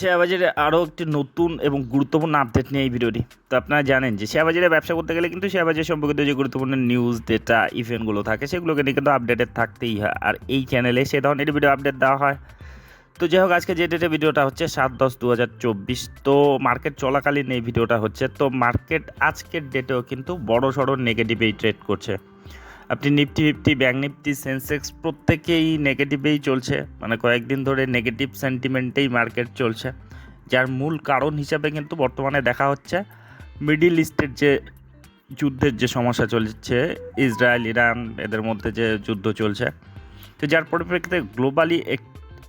Share বাজারে আরও একটি নতুন এবং গুরুত্বপূর্ণ আপডেট নিয়ে এই ভিডিওটি। তো আপনারা জানেন যে শেয়ার বাজারে ব্যবসা করতে গেলে কিন্তু শেয়ার বাজার সম্পর্কিত যে গুরুত্বপূর্ণ নিউজ ডেটা ইভেন্টগুলো থাকে, সেগুলোকে নিয়ে কিন্তু আপডেটেড থাকতেই হয়। আর এই চ্যানেলে সে ধরনের ভিডিও আপডেট দেওয়া হয়। তো যাই হোক, আজকে যে ডেটে ভিডিওটা হচ্ছে সাত দশ দু হাজার চব্বিশ, তো মার্কেট চলাকালীন এই ভিডিওটা হচ্ছে। তো মার্কেট আজকের ডেটেও কিন্তু বড় সড়ো নেগেটিভেই ট্রেড করছে। আপনি Nifty fifty bank Nifty Sensex প্রত্যেকেই নেগেটিভেই চলছে। মানে কয়েকদিন ধরে নেগেটিভ সেন্টিমেন্টেই মার্কেট চলছে। যার মূল কারণ হিসাবে কিন্তু বর্তমানে দেখা হচ্ছে মিডিল ইস্টের যে যুদ্ধের যে সমস্যা চলছে, ইসরায়েল, ইরান, এদের মধ্যে যে যুদ্ধ চলছে। তো যার পরিপ্রেক্ষিতে গ্লোবালি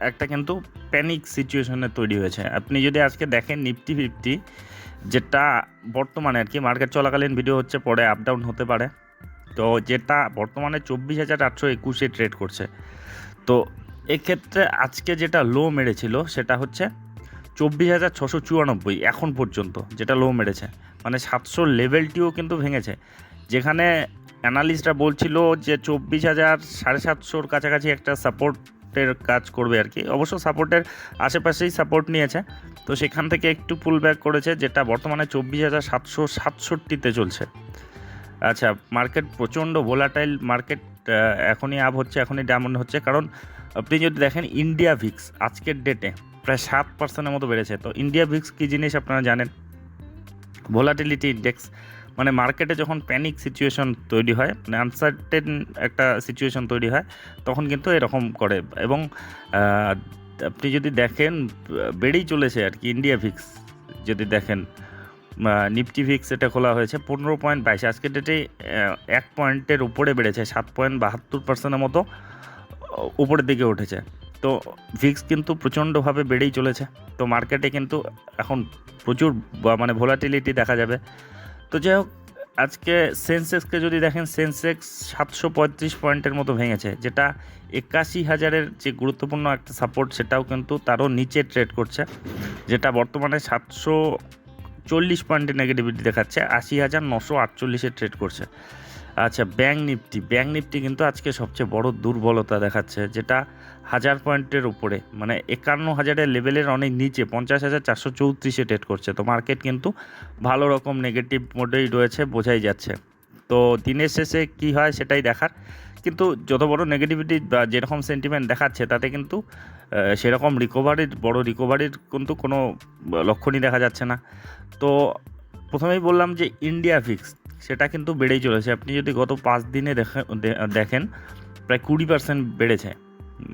একটা কিন্তু প্যানিক সিচুয়েশনে তৈরি হয়েছে। আপনি যদি আজকে দেখেন নিফটি ফিফটি যেটা বর্তমানে আর কি মার্কেট চলাকালীন ভিডিও হচ্ছে, পরে আপ ডাউন হতে পারে। তো যেটা বর্তমানে চব্বিশ হাজার আটশো একুশে ট্রেড করছে। তো এক্ষেত্রে আজকে যেটা লো মেরেছিল সেটা হচ্ছে চব্বিশ হাজার ছশো চুরানব্বই এখন পর্যন্ত যেটা লো মেরেছে। মানে সাতশো লেভেলটিও কিন্তু ভেঙেছে। যেখানে অ্যানালিস্টরা বলছিল যে চব্বিশ হাজার সাড়ে সাতশোর কাছাকাছি একটা সাপোর্টের কাজ করবে আর কি। অবশ্য সাপোর্টের আশেপাশেই সাপোর্ট নিয়েছে। তো সেখান থেকে একটু পুল ব্যাক করেছে, যেটা বর্তমানে চব্বিশ হাজার সাতশো সাতষট্টিতে চলছে। আচ্ছা মার্কেট প্রচণ্ড ভোলাটাইল মার্কেট এখনই আপ হচ্ছে, এখনই ডায়মন্ড হচ্ছে। কারণ আপনি যদি দেখেন ইন্ডিয়া ভিক্স আজকের ডেটে প্রায় সাত পার্সেন্টের মতো বেড়েছে। তো ইন্ডিয়া ভিক্স কী জিনিস আপনারা জানেন? ভোলাটিলিটি ইন্ডেক্স মানে মার্কেটে যখন প্যানিক সিচুয়েশন তৈরি হয় মানে আনসার্টেন একটা সিচুয়েশন তৈরি হয়, তখন কিন্তু এরকম করে। এবং আপনি যদি দেখেন বেড়েই চলেছে আর কি ইন্ডিয়া ভিক্স যদি দেখেন। নিফটি ভিক্স এটা খোলা হয়েছে, পনেরো পয়েন্ট বাইশ। আজকের ডেটে এক পয়েন্টের উপরে বেড়েছে, সাত পয়েন্ট বাহাত্তর পার্সেন্টের মতো উপরের দিকে উঠেছে। তো ভিক্স কিন্তু প্রচণ্ডভাবে বেড়েই চলেছে। তো মার্কেটে কিন্তু এখন প্রচুর মানে ভোলাটিলিটি দেখা যাবে। তো যাই হোক, আজকে সেন্সেক্সকে যদি দেখেন সেন্সেক্স সাতশো পঁয়ত্রিশ পয়েন্টের মতো ভেঙেছে, যেটা একাশি হাজারের যে গুরুত্বপূর্ণ একটা সাপোর্ট সেটাও কিন্তু তারও নিচে ট্রেড করছে, যেটা বর্তমানে সাতশো চল্লিশ পয়েন্টের নেগেটিভিটি দেখাচ্ছে, আশি হাজার নশো আটচল্লিশে ট্রেড করছে। আচ্ছা ব্যাঙ্ক নিফটি ব্যাঙ্ক নিফটি কিন্তু আজকে সবচেয়ে বড় দুর্বলতা দেখাচ্ছে, যেটা হাজার পয়েন্টের উপরে মানে একান্ন হাজারের লেভেলের অনেক নিচে, পঞ্চাশ হাজার চারশো চৌত্রিশে ট্রেড করছে। তো মার্কেট কিন্তু ভালো রকম নেগেটিভ মোডেই রয়েছে, বোঝাই যাচ্ছে। তো দিনের শেষে কি হয় সেটাই দেখার। কিন্তু যত বড় নেগেটিভিটি বা যেরকম সেন্টিমেন্ট দেখাচ্ছে, তাতে কিন্তু সেরকম রিকভারির বড় রিকভারির কিন্তু কোনো লক্ষণই দেখা যাচ্ছে না। তো প্রথমেই বললাম যে ইন্ডিয়া ফিক্স সেটা কিন্তু বেড়েই চলেছে। আপনি যদি গত পাঁচ দিনে দেখেন, প্রায় কুড়ি পার্সেন্ট বেড়েছে।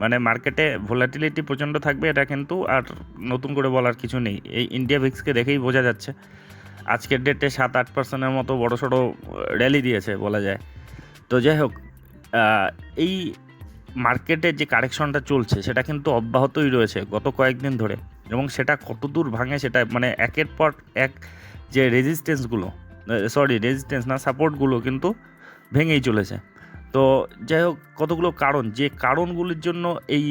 মানে মার্কেটে ভোলাটিলিটি প্রচণ্ড থাকবে, এটা কিন্তু আর নতুন করে বলার কিছু নেই। এই ইন্ডিয়া ভিক্সকে দেখেই বোঝা যাচ্ছে। আজকের ডেটে সাত আট পার্সেন্টের মতো বড়ো সড়ো র্যালি দিয়েছে বলা যায়। তো যাই হোক এই মার্কেটে যে কারেকশনটা চলছে, সেটা কিন্তু অব্যাহতই রয়েছে গত কয়েকদিন ধরে। এবং সেটা কত দূর ভাঙে সেটা মানে একের পর এক যে রেজিস্ট্যান্সগুলো সরি রেজিস্ট্যান্স না সাপোর্টগুলো কিন্তু ভেঙেই চলেছে। তো যাই হোক, কতগুলো কারণ? যে কারণগুলির জন্য এই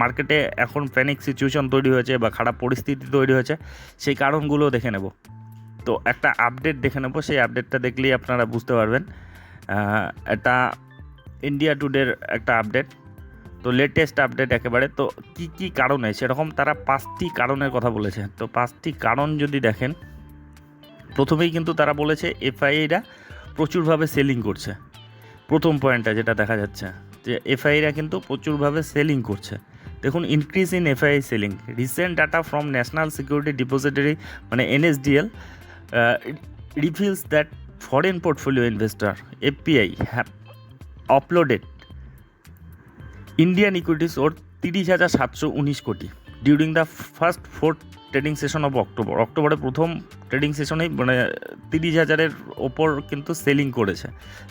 মার্কেটে এখন প্যানিক সিচুয়েশন তৈরি হয়েছে বা খারাপ পরিস্থিতি তৈরি হয়েছে, সেই কারণগুলো দেখে নেব। তো একটা আপডেট দেখে নেব, সেই আপডেটটা দেখলেই আপনারা বুঝতে পারবেন। এটা ইন্ডিয়া টুডের একটা আপডেট তো লেটেস্ট আপডেট একেবারে। তো কি কি কারণে? সেরকম তারা পাঁচটি কারণের কথা বলেছে। তো পাঁচটি কারণ যদি দেখেন, প্রথমেই কিন্তু তারা বলেছে এফআইআইরা প্রচুরভাবে সেলিং করছে। প্রথম পয়েন্টটা যেটা দেখা যাচ্ছে, যে এফআইরা কিন্তু প্রচুরভাবে সেলিং করছে। দেখুন increase in FI selling recent data from national security depository মানে NSDL reveals that foreign portfolio investor FPI have offloaded Indian equities worth তিরিশ হাজার সাতশো উনিশ কোটি during the first four trading session of October অক্টোবরের প্রথম ট্রেডিং সেশনেই মানে তিরিশ হাজারের ওপর কিন্তু সেলিং করেছে।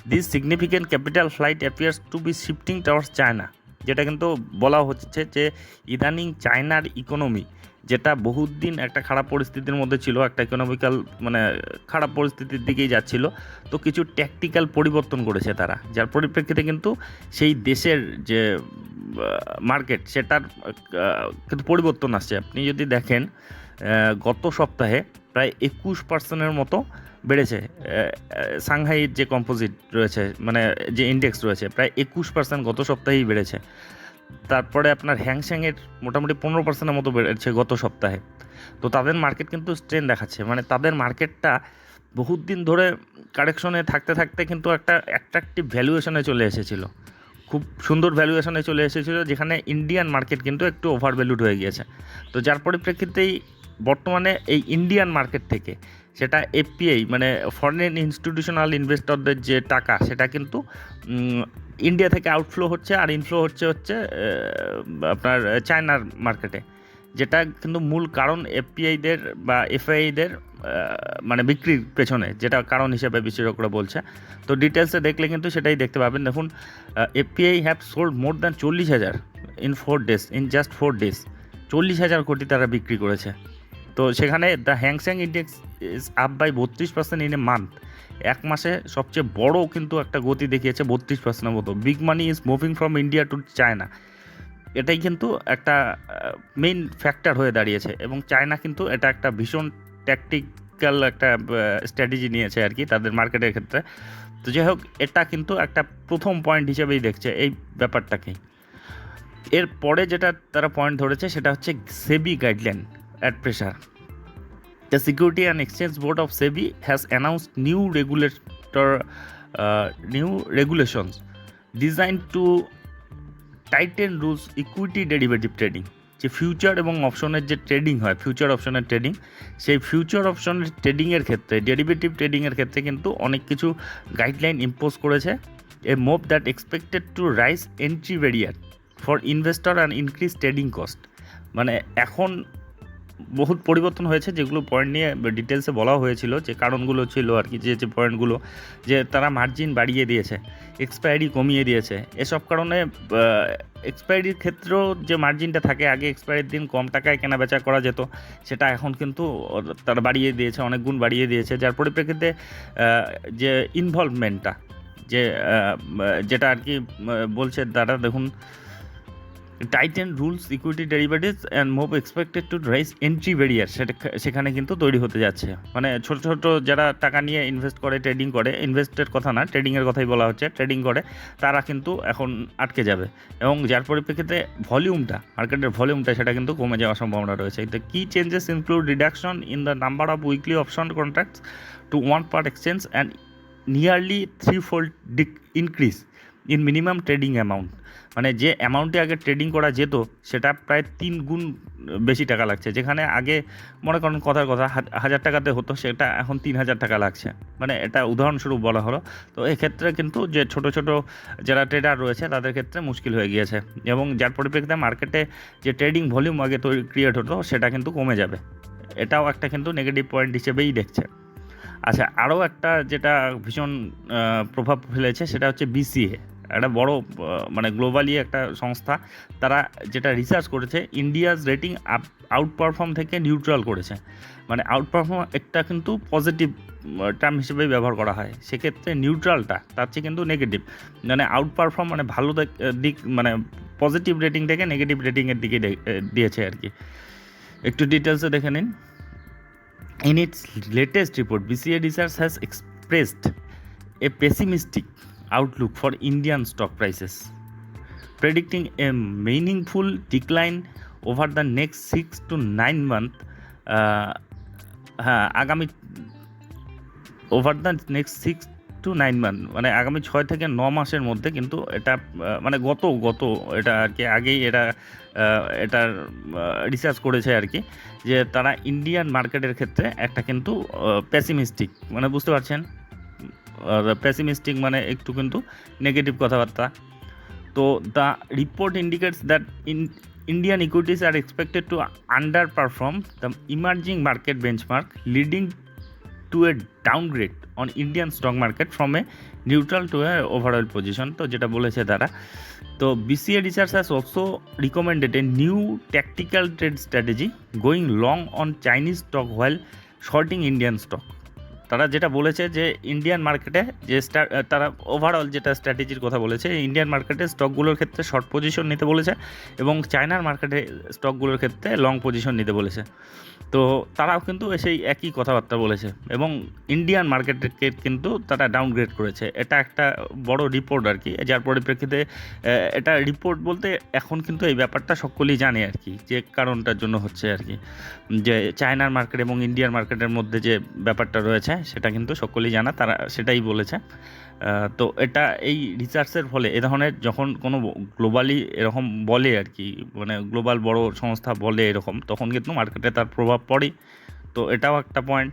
This significant capital flight appears to be shifting towards China যেটা কিন্তু বলা হচ্ছে যে ইদানিং চায়নার ইকোনমি যেটা বহুত দিন একটা খারাপ পরিস্থিতির মধ্যে ছিল, একটা ইকোনমিক্যাল মানে খারাপ পরিস্থিতির দিকেই যাচ্ছিল, তো কিছু ট্যাকটিক্যাল পরিবর্তন করেছে তারা। যার পরিপ্রেক্ষিতে কিন্তু সেই দেশের যে মার্কেট সেটার কিন্তু পরিবর্তন আসছে। আপনি যদি দেখেন গত সপ্তাহে প্রায় একুশ পার্সেন্টের মতো বেড়েছে সাংহাইয়ের যে কম্পোজিট রয়েছে মানে যে ইন্ডেক্স রয়েছে, প্রায় একুশ পার্সেন্ট গত সপ্তাহেই বেড়েছে। তারপরে আপনার হ্যাংস্যাংয়ের মোটামুটি পনেরো পার্সেন্টের মতো বেড়েছে গত সপ্তাহে। তো তাদের মার্কেট কিন্তু স্ট্রেন দেখাচ্ছে। মানে তাদের মার্কেটটা বহুত দিন ধরে কারেকশনে থাকতে থাকতে কিন্তু একটা অ্যাট্রাকটিভ ভ্যালুয়েশনে চলে এসেছিল। খুব সুন্দর ভ্যালুয়েশনে চলে এসেছিল, যেখানে ইন্ডিয়ান মার্কেট কিন্তু একটু ওভার ভ্যালুড হয়ে গিয়েছে। তো যার পরিপ্রেক্ষিতেই বর্তমানে এই ইন্ডিয়ান মার্কেট থেকে সেটা এফপিআই মানে ফরেন ইনস্টিটিউশনাল ইনভেস্টরদের যে টাকা, সেটা কিন্তু ইন্ডিয়া থেকে আউটফ্লো হচ্ছে আর ইনফ্লো হচ্ছে হচ্ছে আপনার চায়নার মার্কেটে যেটা কিন্তু মূল কারণ এফপিআইদের বা এফআইদের মানে বিক্রির পেছনে, যেটা কারণ হিসেবে বিশেষজ্ঞরা বলছে। তো ডিটেলসে দেখলে কিন্তু সেটাই দেখতে পাবেন। দেখুন FPI have sold more than চল্লিশ হাজার in four days in just four days চল্লিশ হাজার কোটি তারা বিক্রি করেছে। তো সেখানে the Hang Seng index is up by বত্রিশ পার্সেন্ট ইন এ মান্থ এক মাসে সবচেয়ে বড় কিন্তু একটা গতি দেখিয়েছে বত্রিশ পার্সেন্টের মতো। Big money is moving from India to China এটাই কিন্তু একটা মেইন ফ্যাক্টর হয়ে দাঁড়িয়েছে। এবং চায়না কিন্তু এটা একটা ভীষণ ট্যাকটিক্যাল একটা স্ট্র্যাটেজি নিয়েছে আর কি তাদের মার্কেটের ক্ষেত্রে। তো যাই হোক, এটা কিন্তু একটা প্রথম পয়েন্ট হিসেবেই দেখছে এই ব্যাপারটাকেই এর পরে যেটা তারা পয়েন্ট ধরেছে সেটা হচ্ছে SEBI guideline at pressure The Security and Exchange Board of SEBI has announced new regulator uh, new regulations designed to tighten rules equity derivative trading. যে ফিউচার এবং অপশনের যে ট্রেডিং হয় ফিউচার অপশনের ট্রেডিং সেই ফিউচার অপশনের ট্রেডিংয়ের ক্ষেত্রে ডেরিভেটিভ ট্রেডিংয়ের ক্ষেত্রে কিন্তু অনেক কিছু গাইডলাইন ইম্পোজ করেছে। A move that expected to raise entry barrier for investor and increase trading cost মানে এখন বহুত পরিবর্তন হয়েছে, যেগুলো পয়েন্ট নিয়ে ডিটেলসে বলা হয়েছিল, যে কারণগুলো ছিল আর কি, যে যে পয়েন্টগুলো যে তারা মার্জিন বাড়িয়ে দিয়েছে এক্সপায়ারি কমিয়ে দিয়েছে। এসব কারণে এক্সপায়ারির ক্ষেত্রেও যে মার্জিনটা থাকে, আগে এক্সপায়ারির দিন কম টাকায় কেনা বেচা করা যেত, সেটা এখন কিন্তু তারা বাড়িয়ে দিয়েছে, অনেক গুণ বাড়িয়ে দিয়েছে, যার পরিপ্রেক্ষিতে যে ইনভলভমেন্টটা যে যেটা আর কি বলছে তারা দেখুন tighten rules equity derivatives and move expected to raise entry barrier সেটা সেখানে কিন্তু তৈরি হতে যাচ্ছে। মানে ছোট ছোট যারা টাকা নিয়ে ইনভেস্ট করে ট্রেডিং করে ইনভেস্টের কথা না ট্রেডিংয়ের কথাই বলা হচ্ছে ট্রেডিং করে, তারা কিন্তু এখন আটকে যাবে। এবং যার পরিপ্রেক্ষিতে ভলিউমটা মার্কেটের ভলিউমটা সেটা কিন্তু কমে যাওয়ার সম্ভাবনা রয়েছে। The key changes include reduction in the number of weekly option contracts to one per exchange and nearly three fold Dick increase in minimum trading amount মানে যে অ্যামাউন্টে আগে ট্রেডিং করা যেত, সেটা প্রায় তিন গুণ বেশি টাকা লাগছে। যেখানে আগে মনে করেন কথার কথা হাজার টাকাতে হতো, সেটা এখন তিন হাজার টাকা লাগছে। মানে এটা উদাহরণস্বরূপ বলা হলো। তো এক্ষেত্রে কিন্তু যে ছোট ছোট যারা ট্রেডার রয়েছে, তাদের ক্ষেত্রে মুশকিল হয়ে গিয়েছে। এবং যার পরিপ্রেক্ষিতে মার্কেটে যে ট্রেডিং ভলিউম আগে তৈরি ক্রিয়েট হতো, সেটা কিন্তু কমে যাবে। এটাও একটা কিন্তু নেগেটিভ পয়েন্ট হিসেবেই দেখছে। আচ্ছা আরও একটা যেটা ভীষণ প্রভাব ফেলেছে, সেটা হচ্ছে বিসিএ একটা বড় মানে গ্লোবালি একটা সংস্থা তারা যেটা রিসার্চ করেছে India's rating up outperform থেকে নিউট্রাল করেছে। মানে আউট পারফর্ম একটা কিন্তু পজিটিভ টার্ম হিসেবে ব্যবহার করা হয়। সেক্ষেত্রে নিউট্রালটা তার চেয়ে কিন্তু নেগেটিভ মানে আউট পারফর্ম মানে ভালো দিক- মানে পজিটিভ রেটিং থেকে নেগেটিভ রেটিংয়ের দিকে দিয়েছে আর কি। একটু ডিটেলসে দেখে নিন। In its latest report, BCA Research has expressed a pessimistic outlook for Indian stock prices, predicting a meaningful decline over the next six to nine months. হ্যাঁ আগামী over the next six to nine month মানে আগামী ছয় থেকে ন মাসের মধ্যে কিন্তু এটা মানে গত গত এটা আর কি আগেই এটা এটার রিসার্চ করেছে আর কি যে তারা ইন্ডিয়ান মার্কেটের ক্ষেত্রে একটা কিন্তু প্যাসিমিস্টিক মানে বুঝতে পারছেন প্যাসিমিস্টিক মানে একটু কিন্তু নেগেটিভ কথাবার্তা তো the report indicates that in Indian equities are expected to underperform the emerging market benchmark leading to a downgrade on Indian stock market from a neutral to a overall position তো যেটা বলেছে তারা তো BCA Research has also recommended a new tactical trade strategy going long on Chinese stock while shorting Indian stock. তারা যেটা বলেছে যে Indian মার্কেটে যে তারা ওভারঅল যেটা স্ট্র্যাটেজির কথা বলেছে ইন্ডিয়ান মার্কেটে স্টকগুলোর ক্ষেত্রে শর্ট পজিশন নিতে বলেছে এবং চায়নার মার্কেটে স্টকগুলোর ক্ষেত্রে লং পজিশন নিতে বলেছে। তো তারাও কিন্তু সেই একই কথাবার্তা বলেছে এবং ইন্ডিয়ান মার্কেটকে কিন্তু তারা ডাউনগ্রেড করেছে। এটা একটা বড় রিপোর্ট আর কি যার পরিপ্রেক্ষিতে এটা রিপোর্ট বলতে এখন কিন্তু এই ব্যাপারটা সকলেই জানে আর কি যে কারণটার জন্য হচ্ছে আর কি যে চায়নার মার্কেট এবং ইন্ডিয়ান মার্কেটের মধ্যে যে ব্যাপারটা রয়েছে সেটা কিন্তু সকলেই জানা, তারা সেটাই বলেছে। তো এটা এই রিসার্চের ফলে এ ধরনের যখন কোনো গ্লোবালি এরকম বলে আর কি মানে গ্লোবাল বড় সংস্থা বলে এরকম, তখন কিন্তু মার্কেটে তার প্রভাব পড়ে তো এটাও একটা পয়েন্ট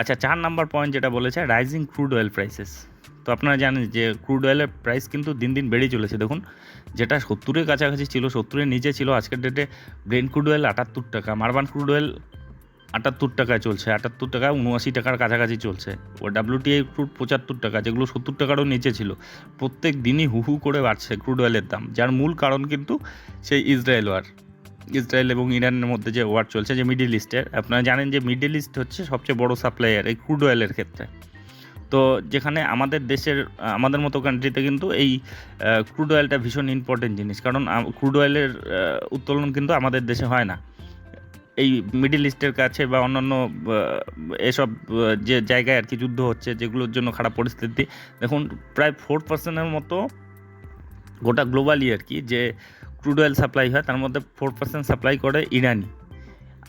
আচ্ছা চার নাম্বার পয়েন্ট যেটা বলেছে রাইজিং ক্রুড অয়েল প্রাইসেস তো আপনারা জানেন যে ক্রুড অয়েলের প্রাইস কিন্তু দিন দিন বেড়েই চলেছে। দেখুন, যেটা সত্তরের কাছাকাছি ছিল, সত্তরের নিচে ছিল, আজকের ডেটে ব্রেন ক্রুড অয়েল আটাত্তর টাকা মার্বান ক্রুড অয়েল আটাত্তর টাকায় চলছে, আটাত্তর টাকা উনআশি টাকার কাছাকাছি চলছে। ও ডাব্লিউটিআই ক্রুড পঁচাত্তর টাকা, যেগুলো সত্তর টাকারও নিচে ছিল। প্রত্যেক দিনই হু হু করে বাড়ছে ক্রুড অয়েলের দাম, যার মূল কারণ কিন্তু সেই ইসরায়েল ওয়ার ইসরায়েল এবং ইরানের মধ্যে যে ওয়ার চলছে, যে মিডিল ইস্টের আপনারা জানেন যে মিডিল ইস্ট হচ্ছে সবচেয়ে বড় সাপ্লায়ার এই ক্রুড অয়েলের ক্ষেত্রে। তো যেখানে আমাদের দেশের আমাদের মতো কান্ট্রিতে কিন্তু এই ক্রুড অয়েলটা ভীষণ ইম্পর্টেন্ট জিনিস, কারণ ক্রুড অয়েলের উত্তোলন কিন্তু আমাদের দেশে হয় না। এই মিডিল ইস্টের কাছে বা অন্যান্য এসব যে জায়গায় আর কি যুদ্ধ হচ্ছে, যেগুলোর জন্য খারাপ পরিস্থিতি, দেখুন, প্রায় ফোর পার্সেন্টের মতো গোটা গ্লোবালি আর কি যে ক্রুড অয়েল সাপ্লাই হয়, তার মধ্যে ফোর পার্সেন্ট সাপ্লাই করে ইরানি।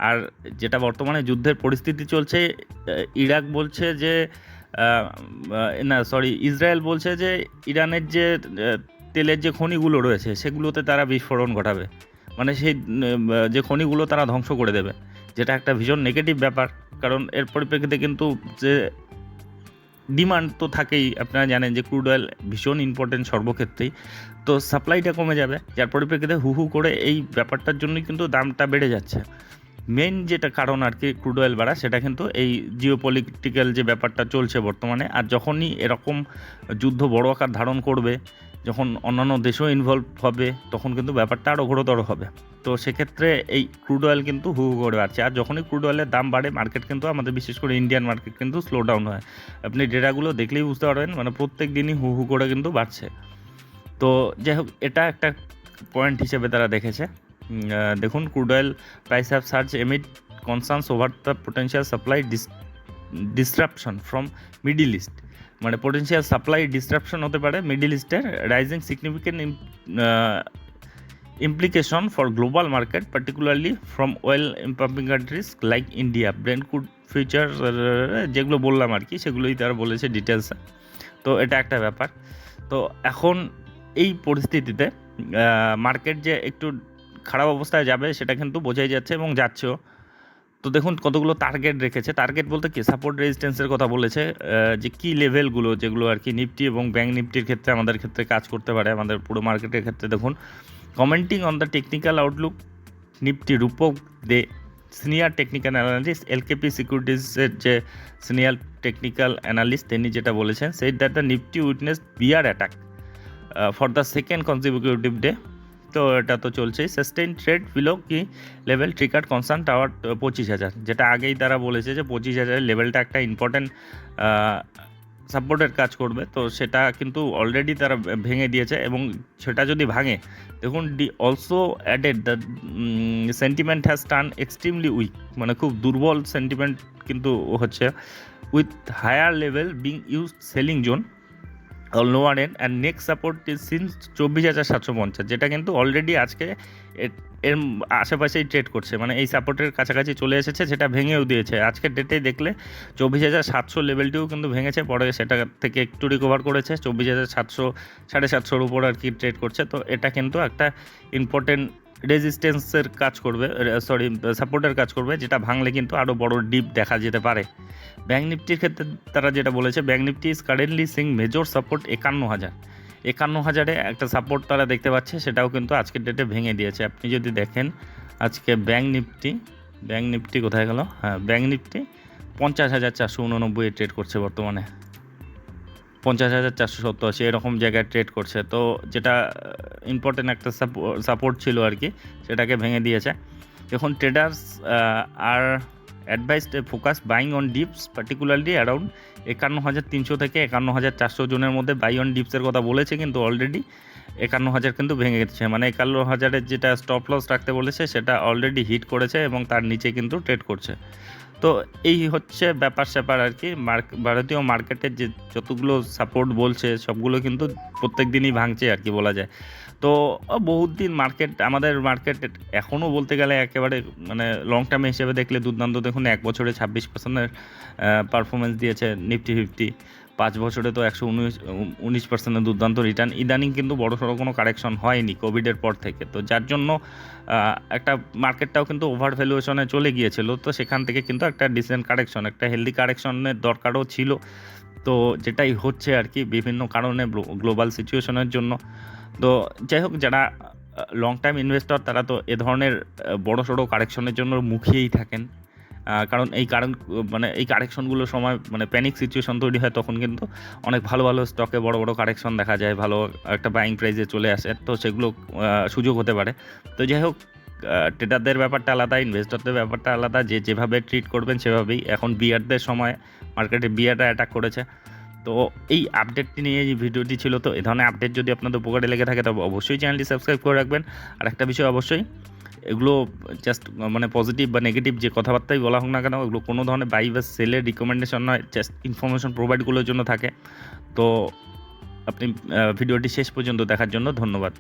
আর যেটা বর্তমানে যুদ্ধের পরিস্থিতি চলছে ইরাক বলছে যে না সরি ইসরায়েল বলছে যে, ইরানের যে তেলের যে খনিগুলো রয়েছে, সেগুলোতে তারা বিস্ফোরণ ঘটাবে। মানে সেই যে খনিগুলো তারা ধ্বংস করে দেবে। যেটা একটা ভীষণ নেগেটিভ ব্যাপার, কারণ এর পরিপ্রেক্ষিতে কিন্তু যে ডিমান্ড তো থাকেই, আপনারা জানেন যে ক্রুড অয়েল ভীষণ ইম্পর্টেন্ট সর্বক্ষেত্রেই। তো সাপ্লাইটা কমে যাবে, যার পরিপ্রেক্ষিতে হু হু করে এই ব্যাপারটার জন্যই কিন্তু দামটা বেড়ে যাচ্ছে। মেন যেটা কারণ আর কি ক্রুড অয়েল বাড়া, সেটা কিন্তু এই জিও পলিটিক্যাল যে ব্যাপারটা চলছে বর্তমানে, আর যখনই এরকম যুদ্ধ বড় আকার ধারণ করবে যখন অন্যান্য দেশও ইনভলভ হবে, তখন কিন্তু ব্যাপারটা আরও ঘোরতর হবে। তো সেক্ষেত্রে এই ক্রুড অয়েল কিন্তু হু হু করে বাড়ছে। আর যখনই ক্রুড অয়েলের দাম বাড়ে মার্কেট কিন্তু আমাদের বিশেষ করে ইন্ডিয়ান মার্কেট কিন্তু স্লো ডাউন হয়। আপনি ডেটাগুলো দেখলেই বুঝতে পারবেন মানে প্রত্যেক দিনই হু হু করে কিন্তু বাড়ছে। তো যাই হোক, এটা একটা পয়েন্ট হিসেবে তারা দেখেছে। দেখুন crude oil price have surged amid concerns over the potential supply dis disruption from Middle East মানে পোটেন্সিয়াল সাপ্লাই ডিসরাপশন হতে পারে মিডিল ইস্টের rising significant implication for global market particularly from oil pumping countries like India Brent crude future যেগুলো বললাম আর কি, সেগুলোই তারা বলেছে ডিটেলসে তো এটা একটা ব্যাপার। তো এখন এই পরিস্থিতিতে মার্কেট যে একটু খারাপ অবস্থায় যাবে, সেটা কিন্তু বোঝাই যাচ্ছে এবং যাচ্ছেও। তো দেখুন কতগুলো টার্গেট রেখেছে। টার্গেট বলতে কি? সাপোর্ট রেজিস্ট্যান্সের কথা বলেছে যে কি লেভেলগুলো যেগুলো আর কি নিফটি এবং ব্যাঙ্ক নিফটির ক্ষেত্রে, আমাদের ক্ষেত্রে কাজ করতে পারে, আমাদের পুরো মার্কেটের ক্ষেত্রে দেখুন। Commenting on the technical outlook Nifty Rupak De senior technical analyst LKP সিকিউরিটিজের যে সিনিয়র টেকনিক্যাল অ্যানালিস্ট তিনি যেটা বলেছেন সেই that the Nifty witness bear attack for the second consecutive day তো এটা তো চলছেই। Sustain trade below key level trigger concern towards পঁচিশ হাজার। যেটা আগেই তারা বলেছে যে পঁচিশ হাজারের লেভেলটা একটা ইম্পর্ট্যান্ট সাপোর্টের কাজ করবে। তো সেটা কিন্তু অলরেডি তারা ভেঙে দিয়েছে এবং সেটা যদি ভাঙে, দেখুন they also added the sentiment has turned extremely weak মানে খুব দুর্বল সেন্টিমেন্ট কিন্তু হচ্ছে। With higher level being used selling zone lower end and next support is seen চব্বিশ হাজার সাতশো পঞ্চাশ, যেটা কিন্তু অলরেডি আজকে এর আশেপাশেই ট্রেড করছে। মানে এই সাপোর্টের কাছাকাছি চলে এসেছে, সেটা ভেঙেও দিয়েছে। আজকের ডেটে দেখলে চব্বিশ হাজার সাতশো লেভেলটিও কিন্তু ভেঙেছে, পরে সেটা থেকে একটু রিকভার করেছে। চব্বিশ হাজার সাতশো, সাড়ে সাতশোর উপর আর কি ট্রেড করছে। তো এটা কিন্তু একটা ইম্পর্টেন্ট রেজিস্ট্যান্সের কাজ করবে সরি সাপোর্টের কাজ করবে, যেটা ভাঙলে কিন্তু আরও বড় ডিপ দেখা যেতে পারে। ব্যাঙ্ক নিফটির ক্ষেত্রে তারা যেটা বলেছে bank Nifty is currently seeing major support একান্ন হাজার। একান্ন হাজারে একটা সাপোর্ট তারা দেখতে পাচ্ছে, সেটাও কিন্তু আজকের ডেটে ভেঙে দিয়েছে। আপনি যদি দেখেন, আজকে ব্যাঙ্ক নিফটি ব্যাঙ্ক নিফটি কোথায় গেল? হ্যাঁ ব্যাঙ্ক নিফটি পঞ্চাশ হাজার চারশো উননব্বই ট্রেড করছে বর্তমানে। পঞ্চাশ হাজার চারশো সত্তর আশি, এরকম জায়গায় ট্রেড করছে। তো যেটা ইম্পর্টেন্ট একটা সাপোর্ট ছিল আর কি, সেটাকে ভেঙে দিয়েছে। এখন traders are advised focus buying on dips particularly around একান্ন হাজার তিনশো থেকে একান্ন হাজার চারশো জনের মধ্যে বাই অন ডিপসের কথা বলেছে কিন্তু অলরেডি একান্ন হাজার কিন্তু ভেঙে গেছে। মানে একান্ন হাজারের যেটা স্টপ লস রাখতে বলেছে, সেটা অলরেডি হিট করেছে এবং তার নিচে কিন্তু ট্রেড করছে। তো এই হচ্ছে ব্যাপার স্যাপার আর কি। ভারতীয় মার্কেটের যে যতগুলো সাপোর্ট বলছে, সবগুলো কিন্তু প্রত্যেক দিনই ভাঙছে আর কি বলা যায়। তো বহুত দিন মার্কেট আমাদের মার্কেট এখনও বলতে গেলে একেবারে মানে লং টার্মে হিসেবে দেখলে দুর্দান্ত। দেখুন, এক বছরে ছাব্বিশ পার্সেন্টের পারফরমেন্স দিয়েছে নিফটি ফিফটি পাঁচ বছরে তো একশো উনিশ উনিশ পার্সেন্টের দুর্দান্ত রিটার্ন ইদানিং কিন্তু বড় সড়ো কোনো কারেকশন হয়নি কোভিডের পর থেকে। তো যার জন্য একটা মার্কেটটাও কিন্তু ওভার ভ্যালুয়েশনে চলে গিয়েছিল। তো সেখান থেকে কিন্তু একটা ডিসেন্ট কারেকশন একটা হেলদি কারেকশনের দরকারও ছিল। তো যেটাই হচ্ছে আর কি বিভিন্ন কারণে গ্লোবাল সিচুয়েশনের জন্য। তো যাই হোক, যারা লং টাইম ইনভেস্টর তারা তো এ ধরনের বড় সড়ো কারেকশনের জন্য মুখিয়েই থাকেন। কারণ এই কারণ মানে এই কারেকশনগুলোর সময় মানে প্যানিক সিচুয়েশন তৈরি হয় তখন কিন্তু অনেক ভালো ভালো স্টকে বড় বড় কারেকশন দেখা যায়, ভালো একটা বাইং প্রাইসে চলে আসে, তো সেগুলো সুযোগ হতে পারে। তো যাই হোক ট্রেডারদের ব্যাপারটা আলাদা ইনভেস্টরদের ব্যাপারটা আলাদা, যে যেভাবে ট্রিট করবেন সেভাবেই। এখন বিয়ারদের সময় মার্কেটে বিয়ারটা অ্যাটাক করেছে। তো এই আপডেটটি নিয়ে যে ভিডিওটি ছিল, তো এই ধরনের আপডেট যদি আপনাদের উপকারে লেগে থাকে, তবে অবশ্যই চ্যানেলটি সাবস্ক্রাইব করে রাখবেন। আর একটা বিষয় অবশ্যই এগুলো জাস্ট মানে পজিটিভ বা নেগেটিভ যে কথাবার্তাই বলা হোক না কেন, এগুলো কোনো ধরনের বাই বা সেলের রিকমেন্ডেশন নয় জাস্ট ইনফরমেশন প্রোভাইডগুলোর জন্য থাকে। তো আপনি ভিডিওটি শেষ পর্যন্ত দেখার জন্য ধন্যবাদ।